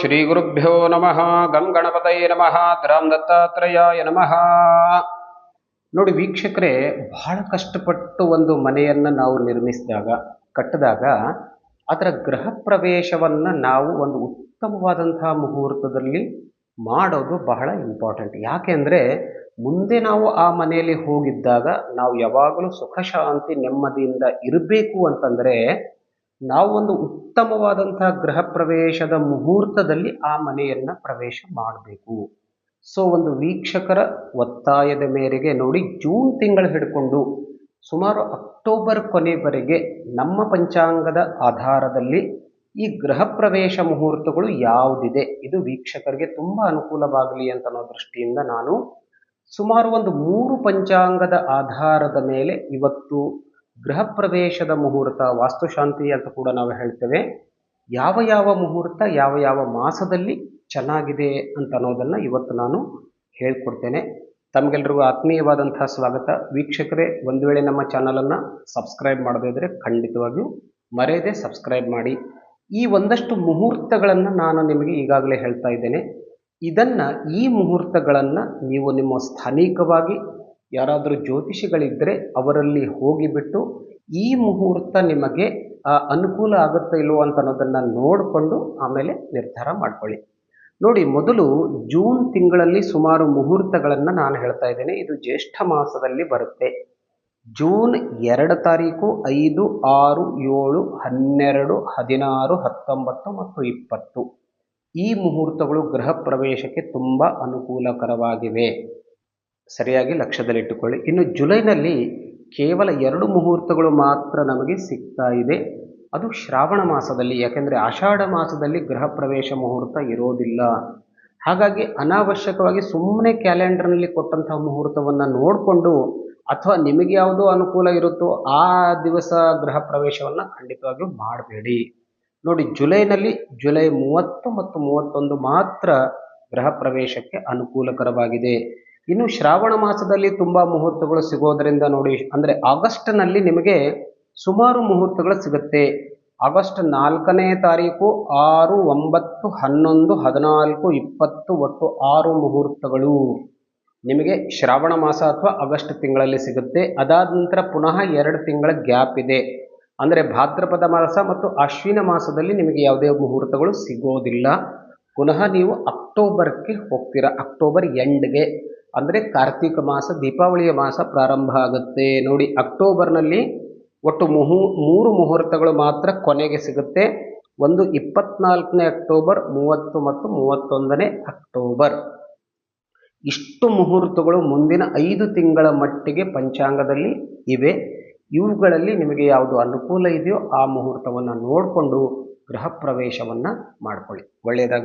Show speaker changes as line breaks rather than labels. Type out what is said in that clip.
ಶ್ರೀ ಗುರುಭ್ಯೋ ನಮಃ ಗಂಗಣಪತಯೇ ನಮಃ ದ್ರಾಂ ದತ್ತಾತ್ರೇಯಾಯ ನಮಃ ನೋಡಿ ವೀಕ್ಷಕರೇ, ಬಹಳ ಕಷ್ಟಪಟ್ಟು ಒಂದು ಮನೆಯನ್ನು ನಾವು ನಿರ್ಮಿಸಿದಾಗ, ಕಟ್ಟಿದಾಗ, ಅದರ ಗೃಹ ಪ್ರವೇಶವನ್ನು ನಾವು ಒಂದು ಉತ್ತಮವಾದಂತಹ ಮುಹೂರ್ತದಲ್ಲಿ ಮಾಡೋದು ಬಹಳ ಇಂಪಾರ್ಟೆಂಟ್ ಯಾಕೆಂದರೆ ಮುಂದೆ ನಾವು ಆ ಮನೆಯಲ್ಲಿ ಹೋಗಿದ್ದಾಗ, ನಾವು ಯಾವಾಗಲೂ ಸುಖ ಶಾಂತಿ ನೆಮ್ಮದಿಯಿಂದ ಇರಬೇಕು ಅಂತಂದರೆ ನಾವು ಒಂದು ಉತ್ತಮವಾದಂತಹ ಗೃಹ ಪ್ರವೇಶದ ಮುಹೂರ್ತದಲ್ಲಿ ಆ ಮನೆಯನ್ನು ಪ್ರವೇಶ ಮಾಡಬೇಕು. ಸೊ, ಒಂದು ವೀಕ್ಷಕರ ಒತ್ತಾಯದ ಮೇರೆಗೆ ನೋಡಿ, ಜೂನ್ ತಿಂಗಳು ಹಿಡ್ಕೊಂಡು ಸುಮಾರು ಅಕ್ಟೋಬರ್ ಕೊನೆವರೆಗೆ ನಮ್ಮ ಪಂಚಾಂಗದ ಆಧಾರದಲ್ಲಿ ಈ ಗೃಹ ಪ್ರವೇಶ ಮುಹೂರ್ತಗಳು ಯಾವುದಿದೆ, ಇದು ವೀಕ್ಷಕರಿಗೆ ತುಂಬ ಅನುಕೂಲವಾಗಲಿ ಅಂತ ಅನ್ನೋ ದೃಷ್ಟಿಯಿಂದ ನಾನು ಸುಮಾರು ಒಂದು ಮೂರು ಪಂಚಾಂಗದ ಆಧಾರದ ಮೇಲೆ ಇವತ್ತು ಗೃಹ ಪ್ರವೇಶದ ಮುಹೂರ್ತ, ವಾಸ್ತುಶಾಂತಿ ಅಂತ ಕೂಡ ನಾವು ಹೇಳ್ತೇವೆ. ಯಾವ ಯಾವ ಮುಹೂರ್ತ, ಯಾವ ಯಾವ ಮಾಸದಲ್ಲಿ ಚೆನ್ನಾಗಿದೆ ಅಂತ ಅನ್ನೋದನ್ನು ಇವತ್ತು ನಾನು ಹೇಳ್ಕೊಡ್ತೇನೆ. ತಮಗೆಲ್ರಿಗೂ ಆತ್ಮೀಯವಾದಂತಹ ಸ್ವಾಗತ. ವೀಕ್ಷಕರೇ, ಒಂದು ವೇಳೆ ನಮ್ಮ ಚಾನಲನ್ನು ಸಬ್ಸ್ಕ್ರೈಬ್ ಮಾಡದೇ ಇದ್ದರೆ ಖಂಡಿತವಾಗಿಯೂ ಮರೆಯದೆ ಸಬ್ಸ್ಕ್ರೈಬ್ ಮಾಡಿ. ಈ ಒಂದಷ್ಟು ಮುಹೂರ್ತಗಳನ್ನು ನಾನು ನಿಮಗೆ ಈಗಾಗಲೇ ಹೇಳ್ತಾ ಇದ್ದೇನೆ. ಇದನ್ನು ಈ ಮುಹೂರ್ತಗಳನ್ನು ನೀವು ನಿಮ್ಮ ಸ್ಥಾನಿಕವಾಗಿ ಯಾರಾದರೂ ಜ್ಯೋತಿಷಿಗಳಿದ್ದರೆ ಅವರಲ್ಲಿ ಹೋಗಿಬಿಟ್ಟು ಈ ಮುಹೂರ್ತ ನಿಮಗೆ ಅನುಕೂಲ ಆಗುತ್ತಾ ಇಲ್ವೋ ಅಂತ ಅನ್ನೋದನ್ನು ನೋಡಿಕೊಂಡು ಆಮೇಲೆ ನಿರ್ಧಾರ ಮಾಡ್ಕೊಳ್ಳಿ. ನೋಡಿ, ಮೊದಲು ಜೂನ್ ತಿಂಗಳಲ್ಲಿ ಸುಮಾರು ಮುಹೂರ್ತಗಳನ್ನು ನಾನು ಹೇಳ್ತಾ ಇದ್ದೇನೆ. ಇದು ಜ್ಯೇಷ್ಠ ಮಾಸದಲ್ಲಿ ಬರುತ್ತೆ. ಜೂನ್ ಎರಡು ತಾರೀಕು, ಐದು, ಆರು, ಏಳು, ಹನ್ನೆರಡು, ಹದಿನಾರು, ಹತ್ತೊಂಬತ್ತು ಮತ್ತು ಇಪ್ಪತ್ತು. ಈ ಮುಹೂರ್ತಗಳು ಗೃಹ ಪ್ರವೇಶಕ್ಕೆ ತುಂಬ ಅನುಕೂಲಕರವಾಗಿವೆ. ಸರಿಯಾಗಿ ಲಕ್ಷ್ಯದಲ್ಲಿಟ್ಟುಕೊಳ್ಳಿ ಇನ್ನು ಜುಲೈನಲ್ಲಿ ಕೇವಲ ಎರಡು ಮುಹೂರ್ತಗಳು ಮಾತ್ರ ನಮಗೆ ಸಿಗ್ತಾ ಇದೆ. ಅದು ಶ್ರಾವಣ ಮಾಸದಲ್ಲಿ, ಯಾಕೆಂದರೆ ಆಷಾಢ ಮಾಸದಲ್ಲಿ ಗೃಹ ಪ್ರವೇಶ ಮುಹೂರ್ತ ಇರೋದಿಲ್ಲ. ಹಾಗಾಗಿ ಅನಾವಶ್ಯಕವಾಗಿ ಸುಮ್ಮನೆ ಕ್ಯಾಲೆಂಡರ್ನಲ್ಲಿ ಕೊಟ್ಟಂತಹ ಮುಹೂರ್ತವನ್ನು ನೋಡಿಕೊಂಡು, ಅಥವಾ ನಿಮಗೆ ಯಾವುದು ಅನುಕೂಲ ಇರುತ್ತೋ ಆ ದಿವಸ ಗೃಹ ಪ್ರವೇಶವನ್ನು ಖಂಡಿತವಾಗಿಯೂ ಮಾಡಬೇಡಿ. ನೋಡಿ, ಜುಲೈನಲ್ಲಿ ಜುಲೈ ಮೂವತ್ತು ಮತ್ತು ಮೂವತ್ತೊಂದು ಮಾತ್ರ ಗೃಹ ಪ್ರವೇಶಕ್ಕೆ ಅನುಕೂಲಕರವಾಗಿದೆ. ಇನ್ನು ಶ್ರಾವಣ ಮಾಸದಲ್ಲಿ ತುಂಬ ಮುಹೂರ್ತಗಳು ಸಿಗೋದರಿಂದ ನೋಡಿ, ಅಂದರೆ ಆಗಸ್ಟ್ನಲ್ಲಿ ನಿಮಗೆ ಸುಮಾರು ಮುಹೂರ್ತಗಳು ಸಿಗುತ್ತೆ. ಆಗಸ್ಟ್ ನಾಲ್ಕನೇ ತಾರೀಕು ಆರು, ಒಂಬತ್ತು, ಹನ್ನೊಂದು, ಹದಿನಾಲ್ಕು, ಇಪ್ಪತ್ತು ಒಟ್ಟು ಆರು ಮುಹೂರ್ತಗಳು ನಿಮಗೆ ಶ್ರಾವಣ ಮಾಸ ಅಥವಾ ಆಗಸ್ಟ್ ತಿಂಗಳಲ್ಲಿ ಸಿಗುತ್ತೆ. ಅದಾದ ನಂತರ ಪುನಃ ಎರಡು ತಿಂಗಳ ಗ್ಯಾಪ್ ಇದೆ. ಅಂದರೆ ಭಾದ್ರಪದ ಮಾಸ ಮತ್ತು ಅಶ್ವಿನ ಮಾಸದಲ್ಲಿ ನಿಮಗೆ ಯಾವುದೇ ಮುಹೂರ್ತಗಳು ಸಿಗೋದಿಲ್ಲ. ಪುನಃ ನೀವು ಅಕ್ಟೋಬರ್ಗೆ ಹೋಗ್ತೀರಾ. ಅಕ್ಟೋಬರ್ ಎಂಡ್ಗೆ ಅಂದರೆ ಕಾರ್ತಿಕ ಮಾಸ, ದೀಪಾವಳಿಯ ಮಾಸ ಪ್ರಾರಂಭ ಆಗುತ್ತೆ. ನೋಡಿ, ಅಕ್ಟೋಬರ್ನಲ್ಲಿ ಒಟ್ಟು ಮುಹು, ಮೂರು ಮುಹೂರ್ತಗಳು ಮಾತ್ರ ಕೊನೆಗೆ ಸಿಗುತ್ತೆ. ಒಂದು ಇಪ್ಪತ್ನಾಲ್ಕನೇ ಅಕ್ಟೋಬರ್, ಮೂವತ್ತು ಮತ್ತು ಮೂವತ್ತೊಂದನೇ ಅಕ್ಟೋಬರ್. ಇಷ್ಟು ಮುಹೂರ್ತಗಳು ಮುಂದಿನ ಐದು ತಿಂಗಳ ಮಟ್ಟಿಗೆ ಪಂಚಾಂಗದಲ್ಲಿ ಇವೆ. ಇವುಗಳಲ್ಲಿ ನಿಮಗೆ ಯಾವುದು ಅನುಕೂಲ ಇದೆಯೋ ಆ ಮುಹೂರ್ತವನ್ನು ನೋಡಿಕೊಂಡು ಗೃಹ ಪ್ರವೇಶವನ್ನು ಮಾಡಿಕೊಳ್ಳಿ. ಒಳ್ಳೆಯದಾಗಿ